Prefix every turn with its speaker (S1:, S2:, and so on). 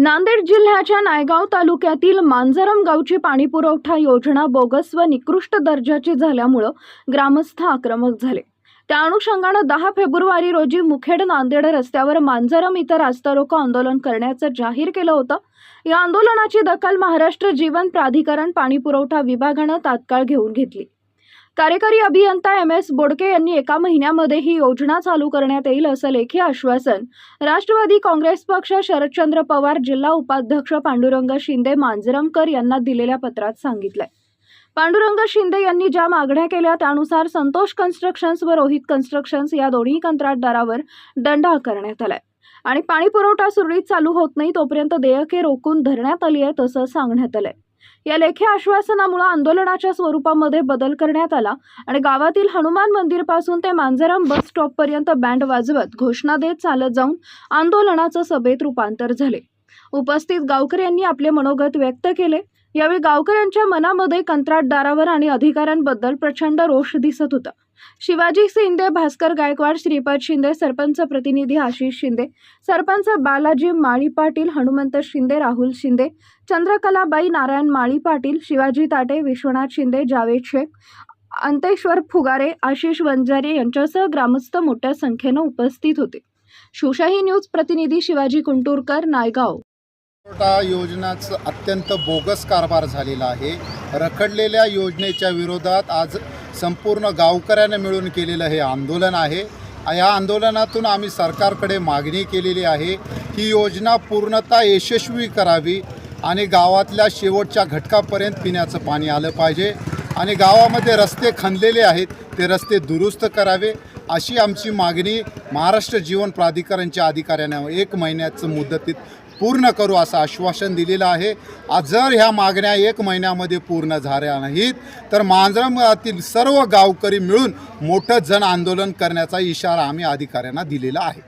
S1: नांदेड जिल्ह्याच्या नायगाव तालुक्यातील मांजरम गावची पाणीपुरवठा योजना बोगस व निकृष्ट दर्जाची झाल्यामुळं ग्रामस्थ आक्रमक झाले. त्या अनुषंगानं दहा फेब्रुवारी रोजी मुखेड नांदेड रस्त्यावर मांजरम इथं रास्ता रोको आंदोलन करण्याचं जाहीर केलं होतं. या आंदोलनाची दखल महाराष्ट्र जीवन प्राधिकरण पाणीपुरवठा विभागानं तात्काळ घेऊन घेतली. कार्यकारी अभियंता एम एस बोडके यांनी एका महिन्यामध्ये ही योजना चालू करण्यात येईल असं लेखी आश्वासन राष्ट्रवादी काँग्रेस पक्ष शरदचंद्र पवार जिल्हा उपाध्यक्ष पांडुरंग शिंदे मांजरमकर यांना दिलेल्या पत्रात सांगितलंय. पांडुरंग शिंदे यांनी ज्या मागण्या केल्या त्यानुसार संतोष कन्स्ट्रक्शन्स व रोहित कन्स्ट्रक्शन्स या दोन्ही कंत्राटदारावर दंड आकारण्यात आलाय. आणि पाणी पुरवठा सुरळीत चालू होत नाही तोपर्यंत देयके रोखून धरण्यात आली आहे तसं सांगण्यात आलंय. या लेखी आश्वासनामुळे आंदोलनाच्या स्वरूपामध्ये बदल करण्यात आला आणि गावातील हनुमान मंदिरपासून ते मांजरम बस स्टॉपपर्यंत बँड वाजवत घोषणा देत चालत जाऊन आंदोलनाचं सभेत रूपांतर झाले. उपस्थित गावकऱ्यांनी आपले मनोगत व्यक्त केले. यावेळी गावकऱ्यांच्या मनामध्ये कंत्राटदारावर आणि अधिकाऱ्यांबद्दल प्रचंड रोष दिसत होता. शिवाजी शिंदे भास्कर गायकवाड श्रीपाद शिंदे सरपंच प्रतिनिधी आशिष शिंदे सरपंच बालाजी माळी पाटील हनुमंत शिंदे राहुल शिंदे चंद्रकलाबाई नारायण माळी पाटील शिवाजी ताटे विश्वनाथ शिंदे जावेद शेख अंतेश्वर फुगारे आशिष वंजारे यांच्यासह ग्रामस्थ मोठ्या संख्येनं उपस्थित होते. शिवशाही न्यूज प्रतिनिधी शिवाजी कुंटूरकर नायगाव.
S2: योजनाचं अत्यंत बोगस कारभार झालेला आहे. रखडलेल्या योजनेच्या विरोधात आज संपूर्ण गावकऱ्यानं मिळून केलेलं हे आंदोलन आहे. या आंदोलनातून आम्ही सरकारकडे मागणी केलेली आहे ही योजना पूर्णतः यशस्वी करावी आणि गावातल्या शेवटच्या घटकापर्यंत पिण्याचं पाणी आलं पाहिजे. आणि गावामध्ये रस्ते खणलेले आहेत ते रस्ते दुरुस्त करावे. अशी आमची मागणी महाराष्ट्र जीवन प्राधिकरणच्या अधिकाऱ्यांना एक महिन्याचं मुदतीत पूर्ण करू असं आश्वासन दिलेलं आहे. आज जर ह्या मागण्या एक महिन्यामध्ये पूर्ण झाल्या नाहीत तर मांजरामधील सर्व गावकरी मिळून मोठं जन आंदोलन करण्याचा इशारा आम्ही अधिकाऱ्यांना दिलेला आहे.